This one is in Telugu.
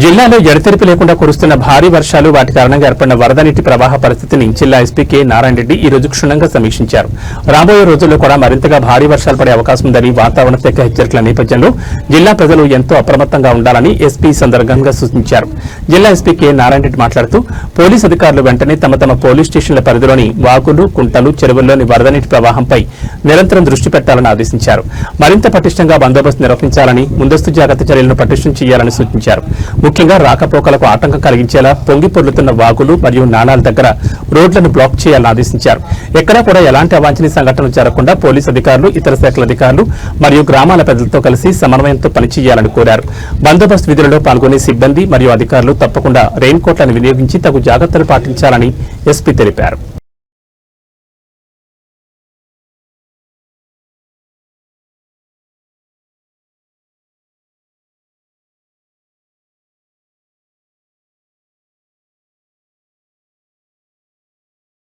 జిల్లాలో ఎడతెరిపి లేకుండా కురుస్తున్న భారీ వర్షాలు వాటి కారణంగా ఏర్పడిన వరద నీటి ప్రవాహ పరిస్థితిని జిల్లా ఎస్పీ కె నారాయణ రెడ్డి ఈ రోజు క్షుణ్ణంగా సమీక్షించారు. రాబోయే రోజుల్లో కూడా మరింతగా భారీ వర్షాలు పడే అవకాశం ఉందని వాతావరణ శాఖ హెచ్చరికల నేపథ్యంలో జిల్లా ప్రజలు ఎంతో అప్రమత్తంగా ఉండాలని ఎస్పీ సందర్భంగా సూచించారు. జిల్లా ఎస్పీ కె నారాయణ రెడ్డి మాట్లాడుతూ పోలీసు అధికారులు వెంటనే తమ తమ పోలీస్ స్టేషన్ల పరిధిలోని వాగులు కుంటలు చెరువుల్లోని వరద నీటి ప్రవాహంపై నిరంతరం దృష్టి పెట్టాలని ఆదేశించారు. మరింత పటిష్టంగా బందోబస్తు నిర్వహించాలని ముందస్తు జాగ్రత్త చర్యలను పటిష్టం చేయాలని సూచించారు. ముఖ్యంగా రాకపోకలకు ఆటంకం కలిగించేలా పొంగి పొర్లుతున్న వాగులు మరియు నాణాల దగ్గర రోడ్లను బ్లాక్ చేయాలని ఆదేశించారు. ఎక్కడా కూడా ఎలాంటి అవాంఛనీయ సంఘటనలు జరగకుండా పోలీసు అధికారులు ఇతర శాఖల అధికారులు మరియు గ్రామాల ప్రజలతో కలిసి సమన్వయంతో పనిచేయాలని కోరారు. బందోబస్తు విధులలో పాల్గొనే సిబ్బంది మరియు అధికారులు తప్పకుండా రెయిన్ కోట్లను వినియోగించి తగు జాగ్రత్తలు పాటించాలని ఎస్పీ తెలిపారు.